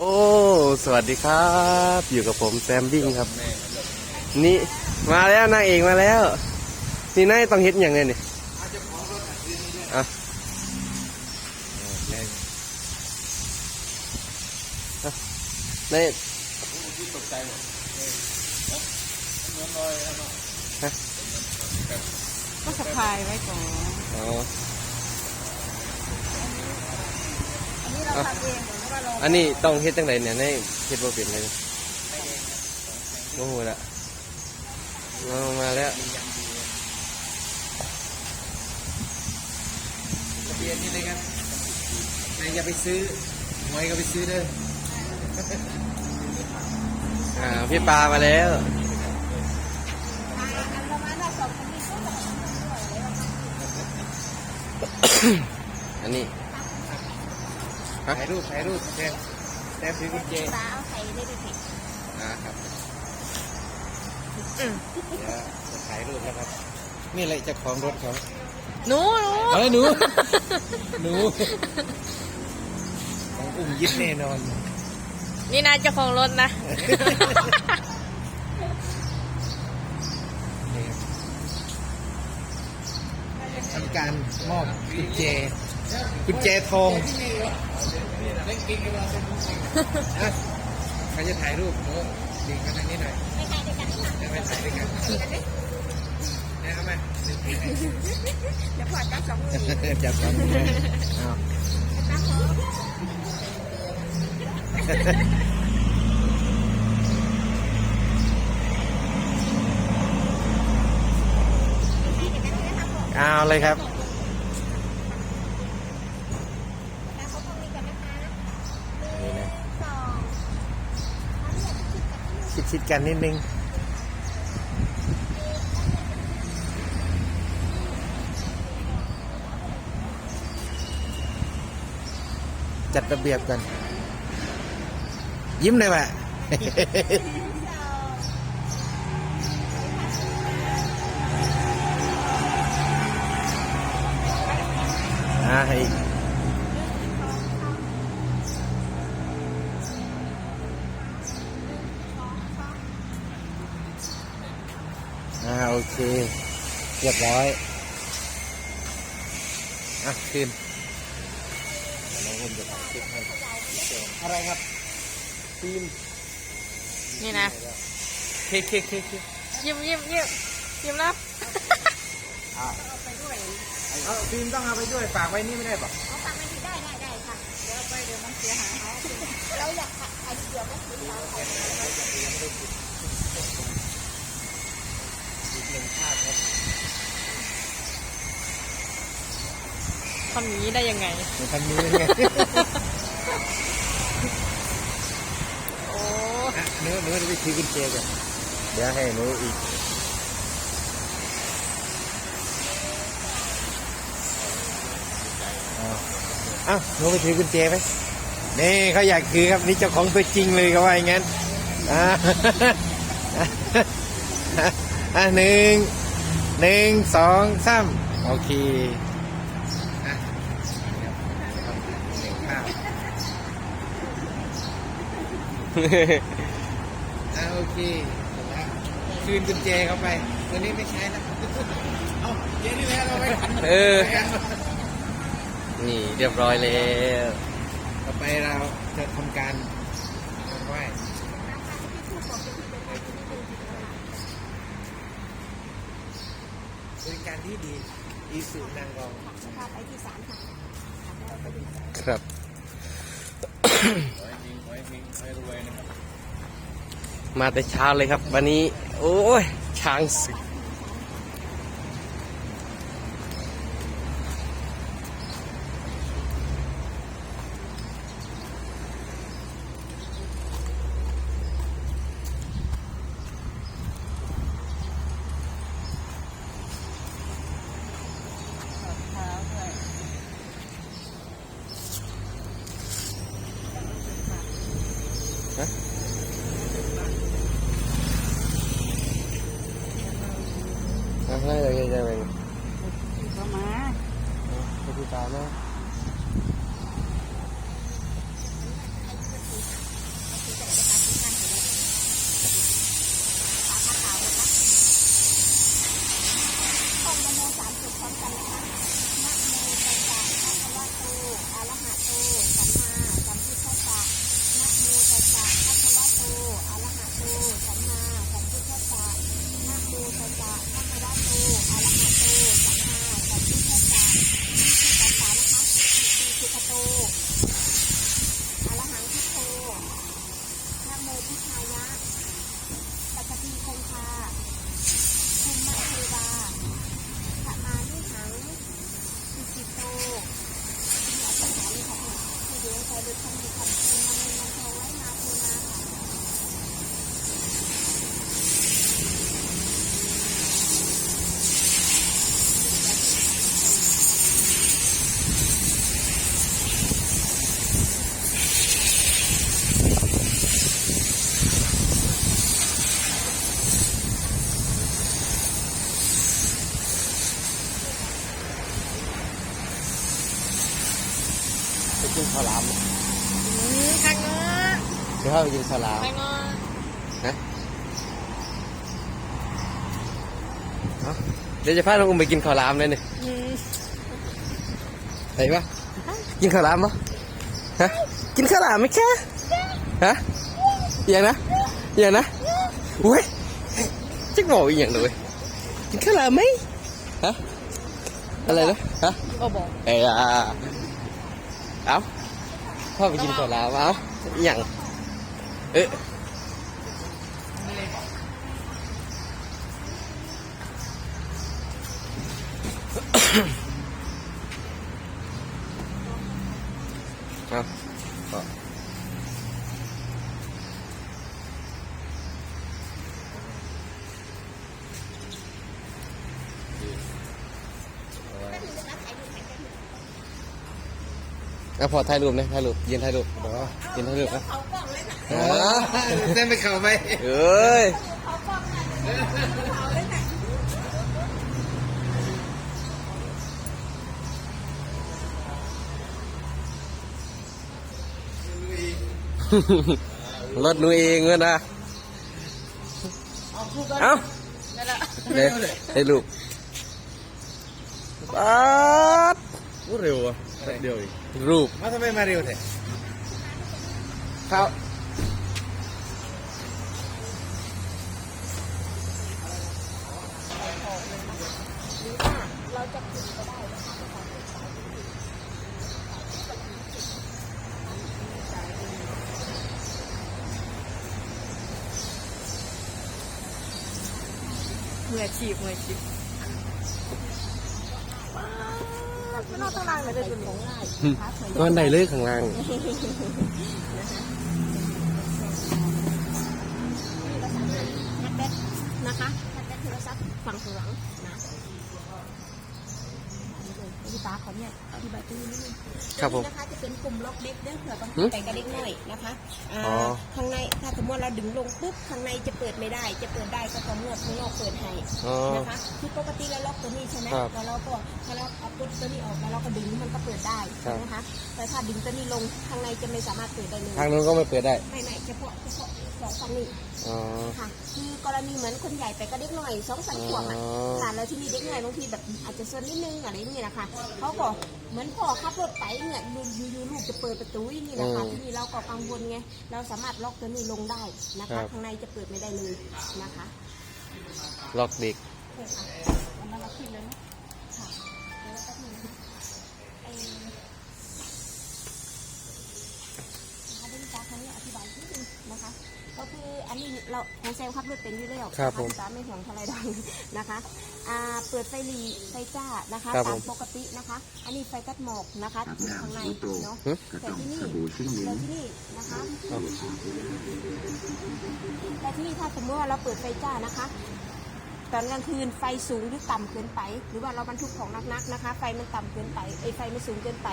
โอ้ สวัสดีครับ อยู่กับผมแซมบิ้งครับ นี่มาแล้วนางเอกมาแล้ว นี่นายต้องเฮ็ดอย่างไงเนี่ยอะอะนายก็สะพายไว้ก่อนอ๋ออันนี้เราทำเองเหมือนว่าเรา อันนี้ต้องเฮ็ดจังไดเนี่ยนายเฮ็ดบ่เป็นเลยโอ้โหละมามาแล้วทะเบียนนี่เลยครับใครจะไปซื้อหวยก็ไปซื้อเด้ออ่าพี่ปลามาแล้วประมาณว่าสองคนนี้ก็ต้อง อันนี้ ฮะ ถ่ายรูปถ่ายรูปแทนแทนถือกุญแจตาเอาใส่ได้ด้วยสิอ่าครับเดี๋ยวจะถ่ายรูปแล้วครับ นี่แหละเจ้าของรถเขาหนูหนูเฮ้ยหนูหนูของอุ้มยึดแน่นอน นี่นายเจ้าของรถนะนี่ครับทำการมอบกุญแจกุญแจทอง อะใครจะถ่ายรูปโน้ดีกันทางนี้หน่อยไม่ใช่ด้วยกันนะไปถ่ายด้วยกันเนี่ยเอามเดี๋ยวพอจับสองมือจับสองมือเอาจับหัวเอาเลยครับ ชิดชิดๆกันนิดนึงจัดระเบียบกัน ยิ้มเลยว่ะอ่าให้อีก อ่าโอเคเรียบร้อยอะคืนน้องอุ้มจะตัดคลิปให้อะไรครับฟิล์มนี่นะเค้กเค้กเค้กเค้กยิ้มยิ้มยิ้มยิ้มรับเอาฟิล์มต้องเอาไปด้วยฝากไว้นี่ไม่ได้ปะ เอาฟังไม่ดีได้ได้ได้ค่ะ เดี๋ยวไปเดี๋ยวมันเสียหายเราอยากขายเกี่ยวกับสีขาว อีกหนึ่งภาพครับ ทำอย่างนี้ได้ยังไงในทางนี้ไงโอ้อะหนูหนูจะไปถือกุญแจกันเดี๋ยวให้หนูอีกเอาเอ้าหนูไปถือกุญแจไหมนี่เขาอยากถือครับนี่เจ้าของตัวจริงเลยก็ว่าอย่างนั้นอ่าอะหนึ่งหนึ่งสองสามโอเค อ่าโอเคเสร็จแล้วคืนกุญแจเข้าไปตัวนี้ไม่ใช้แล้วเอาเจ๊นี่แหละเราไปกันเออนี่เรียบร้อยแล้วต่อไปเราจะทำการไหว้บริการที่ดีอีสุนางรองพาไปที่ศาลค่ะครับ มาแต่เช้าเลยครับ วันนี้ โอ้ยช้างศึก ร้อมกันนะคะนะโมตัสสะภะคะวะโตอะระหะโต ข้าไปกินข้าวหลามไปเนาะฮะเอาเดี๋ยวจะพาน้องอุ้มไปกินข้าวหลามเลยนี่อืมไปปะกินข้าวหลามปะฮะกินข้าวหลามไหมแค่ฮะอย่างนะอย่างนะอุ้ยจิกบอกอีกอย่างเลยกินข้าวหลามไหมฮะอะไรนะฮะก็บอกเอ้ยอะเอาพ่อไปกินข้าวหลามเอาอหย่าง เเอาพอถ่ายรูปนะถ่ายรูปยืนถ่ายรูปยืนถ่ายรูปนะเขากล่องเลยนะอ๋อเส้นไปเข่าไปเอ้ยเขากล่องนะเขาเลยนะรถหนูเองเว้ยนะ เอ้านั่นแหละเดี๋ยวให้ลูกปัด พูดเร็วอะเดียวอีกรูปมาทำไมมาเร็วแท้เขามืออาชีพมืออาชีพไม่นอกต้องล้างเลยเป็นของง่ายนอนได้เลยข้างล่าง พี่ตาเขาเนี่ยอธิบายตรงนี้นิดนึงครับผมตัวนี้นะคะจะเป็นกลุ่มล็อกเด็กเด้อเผื่อบางหืทีมไปกับเด็กน้อยนะคะอ่าอ๋อ ข้างในถ้าสมมติเราดึงลงปุ๊บข้างในจะเปิดไม่ได้ จะเปิดได้ก็ต่อเมื่อข้างนอกเปิดให้อ๋อ นะคะคือปกติเราล็อกตัวนี้ใช่ไหมครับแล้วเราก็ถ้าเราเอาปุ๊บตัวนี้ออกแล้วเราก็ดึงมันก็เปิดได้ครับ นะคะแต่ถ้าดึงตัวนี้ลงข้างในจะไม่สามารถเปิดได้เลย ทางนู้นก็ไม่เปิดได้ ไม่ไม่เฉพาะเฉพาะ สองฝั่งนี้อ๋อ ค่ะ คือกรณีเหมือนคนใหญ่ไปก็เด็กหน่อยสองสามขวบอะอ๋อ ค่ะแล้วที่นี่เด็กหน่อยบางทีแบบอาจจะซนนิดนึงอะไรอย่างเงี้ยนะคะเขาก็เหมือนพ่อขับรถไปเนี่ยอยู่อยู่ๆลูกจะเปิดประตูอย่างนี้นะคะที่นี่เราก็กังวลไงเราสามารถล็อกตัวนี้ลงได้นะคะข้างในจะเปิดไม่ได้เลยนะคะล็อกเด็กโอเคค่ะอันนั้นเราขึ้นเลยนะค่ะ ก็คืออันนี้เราของแซมขับรถเป็นอยู่แล้วครับผมตามไม่ห่วงเท่าไรดังนะคะอ่าเปิดไฟหลีไฟจ้านะคะครับตาผมมปกตินะคะ อันนี้ไฟกัดหมอกนะคะอยู่ข้างในเนาะหึแต่ที่นี่แต่ที่นี่นะคะแต่ที่นี่ถ้าสมมติว่าเราเปิดไฟจ้านะคะ ตอนกลางคืนไฟสูงหรือต่ำเกินไป หรือว่าเราบรรทุกของหนักๆนะคะ ไฟมันต่ำเกินไปไอ้ยไฟมันสูงเกินไป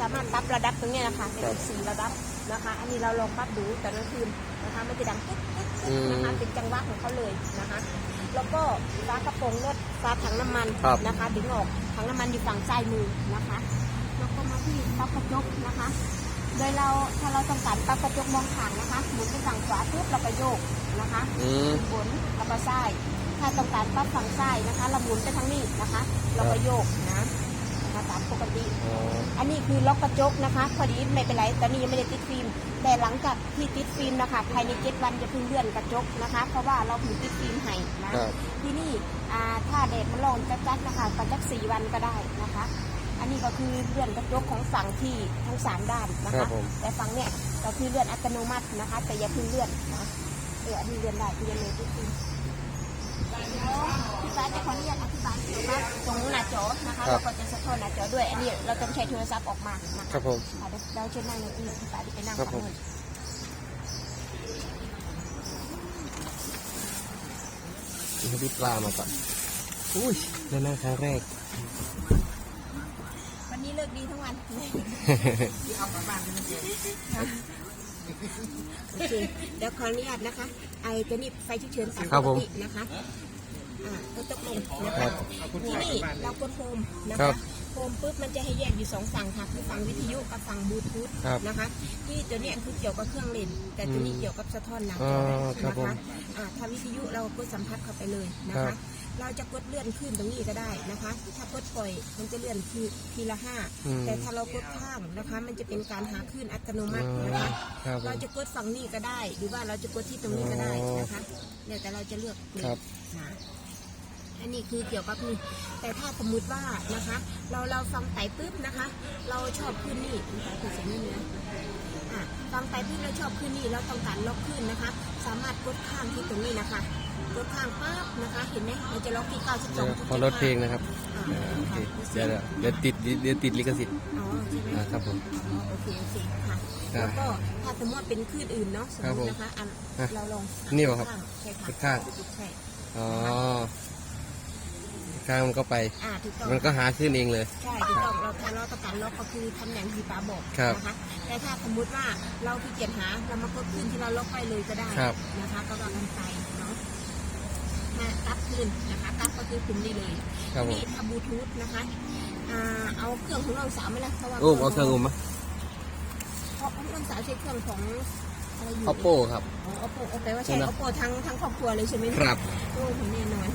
สามารถปรับระดับตรงเนี้ยนะคะเป็นอีกสี่ระดับนะคะ อันนี้เราลองปรับดูตอนกลางคืนนะคะมันจะดังปึ๊กปึ๊กปึ๊กนะคะเป็นจังหวะของเขาเลยนะคะ แล้วก็ฝากระโปรงรถฝาถังน้ำมันครับนะคะดึงออกถังน้ำมันอยู่ฝั่งซ้ายมือนะคะแล้วก็มาที่ปรับกระจกนะคะ โดยเราถ้าเราต้องการปรับกระจกมองข้างนะคะหมุนไปฝั่งขวาปุ๊บเราก็โยกนะคะอืมบนแล้วก็ซ้าย ถ้าต้องการปรับฝั่งซ้ายนะคะเราหมุนไปทางนี้นะคะ เราก็โยกนะนะคะตามปกติอ๋ออันนี้คือล็อกกระจกนะคะ พอดีไม่เป็นไรตอนนี้ยังไม่ได้ติดฟิล์ม แต่หลังจากที่ติดฟิล์มนะคะภายในเจ็ดวันจะเพิ่งเลื่อนกระจกนะคะ เพราะว่าเราเพิ่งติดฟิล์มให้นะครับที่นี่อ่าถ้าแดดมันร้อนจัดๆนะคะก็จักสี่วันก็ได้นะคะ อันนี้ก็คือเลื่อนกระจกของฝั่งที่ทั้งสามด้านนะครัคะบผมแต่ฝั่งเนี้ยก็คือเลื่อนอัตโนมัตินะคะ แต่อย่าเพิ่งเลื่อนนะเอออันนี้เลื่อนได้เลื่อนเลยที่ฟิล์ม พี่ฟ้าจะขออนุญาตอธิบายเกี่ยวกับตรงหน้าจอนะคะครับเราก็จะสะท้อนหน้าจอด้วย อันนี้เราต้องใช้โทรศัพท์ออกมานะคะครับผม อะเดี๋ยวเราเชิญนั่งในที่พี่ฟ้าที่ไปนั่งครับฝั่งผมนู้นให้พี่ปลามาก่อนอุ้ยนั่นน่าครั้งแรก วันนี้เลิกดีทั้งวัน โอเคเดี๋ยวขออนุญาตนะคะ ไอตัวนี้ไฟฉุกเฉินตามครัปบกผมตินะคะอ่าก็ตกลงนะครัคะบที่นี่เรากดโฮมนะครัคะบคมปุ๊บมันจะให้แยกอยู่สองฝั่งค่ะคือฝั่งวิทยุกับฝั่งบลูทูธครับนะคะ ที่ตัวเนี้ยคือเกี่ยวกับเครื่องเล่น แต่ตัวนี้อืมเกี่ยวกับสะท้อนหน้าอ๋จออครับนะผม คะอ่าถ้าวิทยุเราก็สัมผัสเข้าไปเลยนะครัคะ บ เราจะกดเลื่อนขึ้นตรงนี้ก็ได้นะคะ ถ้ากดปล่อยมันจะเลื่อนทีทีละห้าอืมแต่ถ้าเรากดข้างนะคะ มันจะเป็นการหาคลื่นอัตโนมัตินะคะ ครับผเรามจะกดฝั่งนี้ก็ได้ หรือว่าเราจะกดที่ตรงนี้ก็ได้นะคะเนี่ยแต่เราจะเลือกเลยครับ นะอันนี้คือเกี่ยวกับนี่แต่ถ้าสมมุติว่านะคะ เราเราฟังไต่ปุ๊บนะคะ เราชอบขึ้นนี่ไต่คือเสียงนี่นะอะฟังไต่ปุ๊บเราชอบขึ้นนี่เราต้องการล็อกขึ้นนะคะ สามารถกดข้างที่ตรงนี้นะคะ กดข้างปั๊บนะคะ เห็นไหมเราจะล็อกที่เดี๋ยว92ขอลดเพลงนะครับอ่าอ่าโอเคค่ะเดี๋ยวเดี๋ยวติดเดี๋ยวติดลิขสิทธิ์อ๋อใช่ไหมอ่าครับผมอ๋อโอเคโอเคค่ะครับแล้วก็ถ้าสมมติว่าเป็นคลื่นอื่นเนาะสมครับมผมตินะคะอันอะเราลองนี่เหรอครับใช่ค่ะข้าง ใช่อ๋อข้างมันก็ไป อ่าถูกต้องมันก็หาขึ้นเองเลย ใช่ถูกต้องเราถ้าเราต้องการล็อกก็คือทำอย่างที่ป้าบอกครับนะคะแต่ถ้าสมมุติว่าเราขี้เกียจหาเรามากดขึ้นที่เราล็อกไปเลยก็ได้ครับ นะคะก็ว่ากันไปเนาะ มาตับขึ้นนะคะตับก็คือคุมได้เลยครับผมทีนี่ถ้าบลูทูธนะคะอ่าเอาเครื่องของน้องสาวไหมล่ะเพราะว่าอุ้มเอาเครื่องอุ้มมาเพราะน้องสาวใช้เครื่องของอะไรอยู่ oppo ครับ อ๋อ oppo โอเคว่าใช้ใช่ไหม oppo ทั้งทั้งครอบครัวเลยใช่ไหมครับโอ้ผมแน่นอน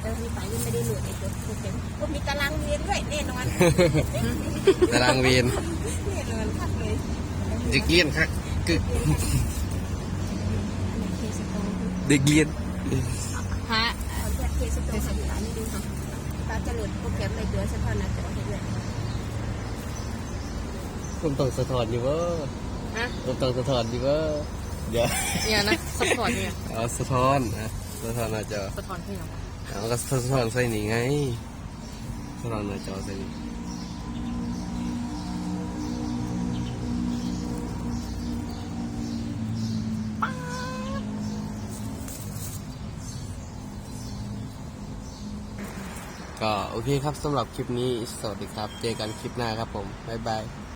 แต่มีไปยังไม่ได้โหลดไอ้ตัวโปรแกรมโอ้มีตารางเรียนด้วยแน่นอน ตารางเวียนแน่นอนครับเลยเด็กเลียนครับกึกอันนี้เคสโตเด็กเลียนฮะเอา แค่เคสโตสัปดาห์นี้ดูค่ะป้าจะโหลดโปรแกรมไปด้วยสักพักนะจะเอาให้ด้วยผมต้องสะท้อนอยู่ว่าฮะผมต้องสะท้อนอยู่ว่าเดี๋ยวเนี่ยนะสปอร์ตเนี่ยเอาสะท้อนนะสะท้อนหน้าจอสปอร์ตที่ไหนเอาก็สะท้อนใส่นี่ไงสะท้อนหน้าจอใส่นี่ ก็โอเคครับสำหรับคลิปนี้ สวัสดีครับ เจอกันคลิปหน้าครับผม บ๊ายบาย